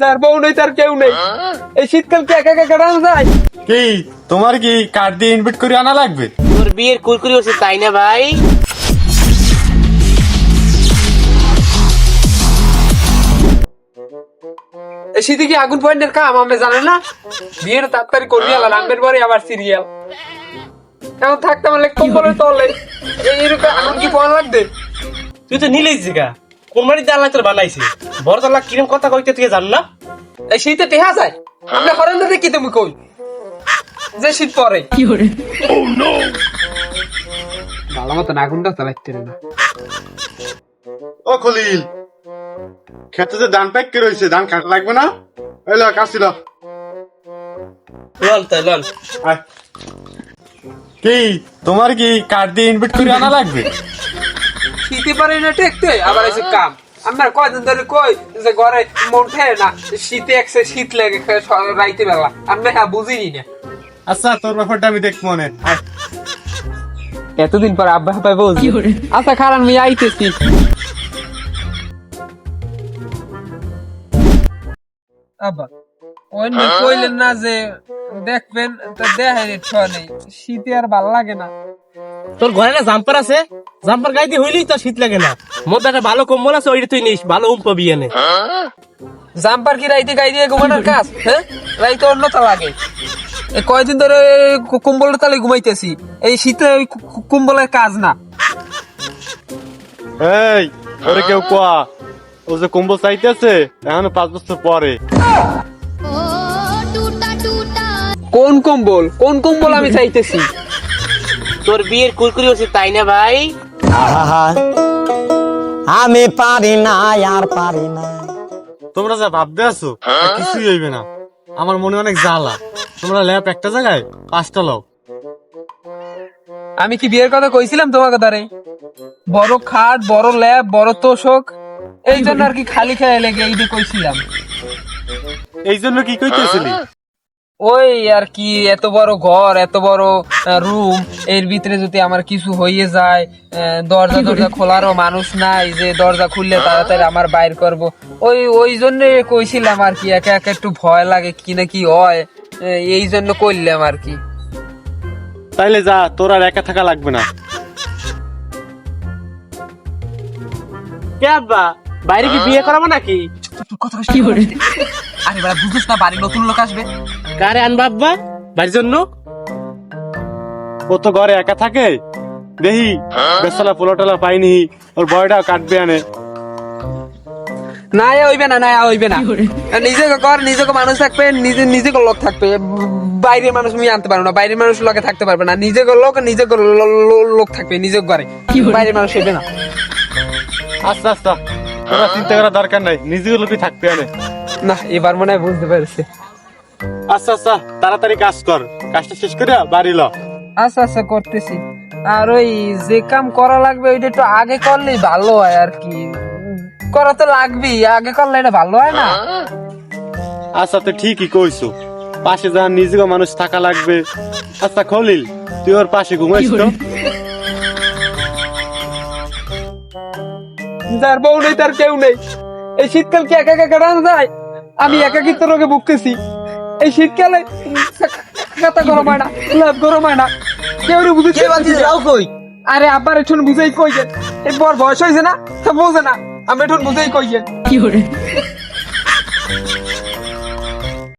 যার বউ নেই তার কেউ নেই। এই শীতকাল কি একা একা কাটানো যায়? কি? তোমার কি কার্ড দিয়ে ইনভাইট করে আনা লাগবে? তোর বিয়ের কুরকুরি হচ্ছে তাই না ভাই? এই শীতে কি আগুন পয়েন্টের কাম? আমরা জানে না। বিয়ের তাড়াতাড়ি করবি আলা নামের পরে আবার সিরিয়াল এখন থাকতে মানে কম্বলের তলে। এই এরকম আগুন কি পয়েন্ট লাগবে? তুই তো নিলেই জিগা। কোন বাড়িতে আল্লাহ তোর বানাইছে। বড় তাল্লা কিরম কথা কইতে তুই জান না? এই শীতে টেহা যায়। আমরা হরেন ধরে কি তুমি কই? যে শীত পরে। ভালো মতন আগুনটা চালাইতে না। ও খলিল খেতে যে ধান প্যাক করে রয়েছে ধান কাটা লাগবে না? এই এলো কাশিল লল তাই লল। কি তোমার কি কার্ড দিয়ে ইনভাইট করে আনা লাগবে? শীতে পারে না টেকতে। আবার এসে কাম। আমার কয়দিন ধরে কই যে ঘরে মন ঠেয়ে না শীতে একসে শীত লাগে রাইতে বেলা। আমি হ্যাঁ বুঝিনি না। আচ্ছা তোর ব্যাপারটা আমি দেখ মনে। এতদিন পর আব্বা হাব্বা বলছি। আচ্ছা খারান আমি আইতেছি। আব্বা অন্য কইলেন না যে দেখবেন তা দেখেন একটু নেই। শীতে আর ভালো লাগে না। তোর ঘরে না জাম্পার আছে? জাম্পার গাইতে হইলেই তো শীত লাগে না। মোর একটা ভালো কম্বল আছে ওইটা তুই নিস ভালো উম পাবি এনে জাম্পার কি রাইতে গাই দিয়ে ঘুমানোর কাজ? হ্যাঁ? রাইতে অন্য তা লাগে। এই কয়দিন ধরে কুম্বলের তালে ঘুমাইতেছি। এই শীতে ওই কুম্বলের কাজ না। এই ওরে কেউ কোয়া? ও যে কুম্বল চাইতেছে এখন পাঁচ বছর পরে। কোন কম্বল? কোন কম্বল আমি চাইতেছি? তোর বিয়ের কুরকুরি হচ্ছে তাই না ভাই? আমি পারি না আর পারি না। তোমরা যা ভাবতে আছো কিছুই হইবে না। আমার মনে অনেক জ্বালা। তোমরা ল্যাপ একটা জায়গায় পাঁচটা লও। আমি কি বিয়ের কথা কইছিলাম তোমাকে দ্বারে বড় খাট বড় ল্যাব বড় তোষক এই জন্য আর কি খালি খেয়ে লেগে এই যে কইছিলাম। এই জন্য কি কইতেছিলি? ওই আর কি এত বড় ঘর এত বড় রুম এর ভিতরে যদি আমার কিছু হয়ে যায় দরজা দরজা খোলারও মানুষ নাই যে দরজা খুললে তাড়াতাড়ি আমার বাইর করব। ওই ওই জন্য কইছিলাম আর কি একা একা একটু ভয় লাগে কি না কি হয় এই জন্য করলাম আর কি। তাইলে যা তোর আর একা থাকা লাগবে না। কে আব্বা বাইরে কি বিয়ে করাবো নাকি? আরে বেড়া বুঝিস না বাড়ি নতুন লোক আসবে। কারে আনবা আব্বা? বাড়ির জন্য? ও তো ঘরে একা থাকে। দেহি বেসালা পোলা পাইনি ওর বয়টা কাটবে আনে। না হইবে না না। হইবে না নিজে কর নিজে মানুষ থাকবে নিজে নিজে লোক থাকবে। বাইরের মানুষ আমি আনতে পারব না বাইরের মানুষ লোকে থাকতে পারবে না। নিজে লোক নিজে লোক থাকবে নিজে ঘরে। বাইরের মানুষ হইবে না। আস্তে আস্তে। তোরা চিন্তা করার দরকার নাই নিজের লোকই থাকবে আনে না এবার মনে হয় বুঝতে পেরেছে। আচ্ছা আচ্ছা তাড়াতাড়ি কাজ কর। কাজটা শেষ করে বাড়ি ল। আচ্ছা আচ্ছা করতেছি। আর ওই যে কাম করা লাগবে ওইটা একটু আগে করলেই ভালো হয় আর কি। করা তো লাগবেই আগে করলে এটা ভালো হয় না? আচ্ছা তো ঠিকই কইছো। পাশে যা নিজেও মানুষ থাকা লাগবে। আচ্ছা খলিল তুই ওর পাশে ঘুমাইস তো? যার বউ নেই তার কেউ নেই। এই শীতকাল কি একা একা কাটানো যায়? আমি একাকিত্ব রোগে ভুগতেছি। এই শীতকালে খাতা গরম হয় না লাভ গরম হয় না। কেউ বুঝে কই। আরে আবার এখন বুঝেই কই যে বর বয়স হয়েছে না তা বোঝে না। আমি এখন বুঝেই কইছেন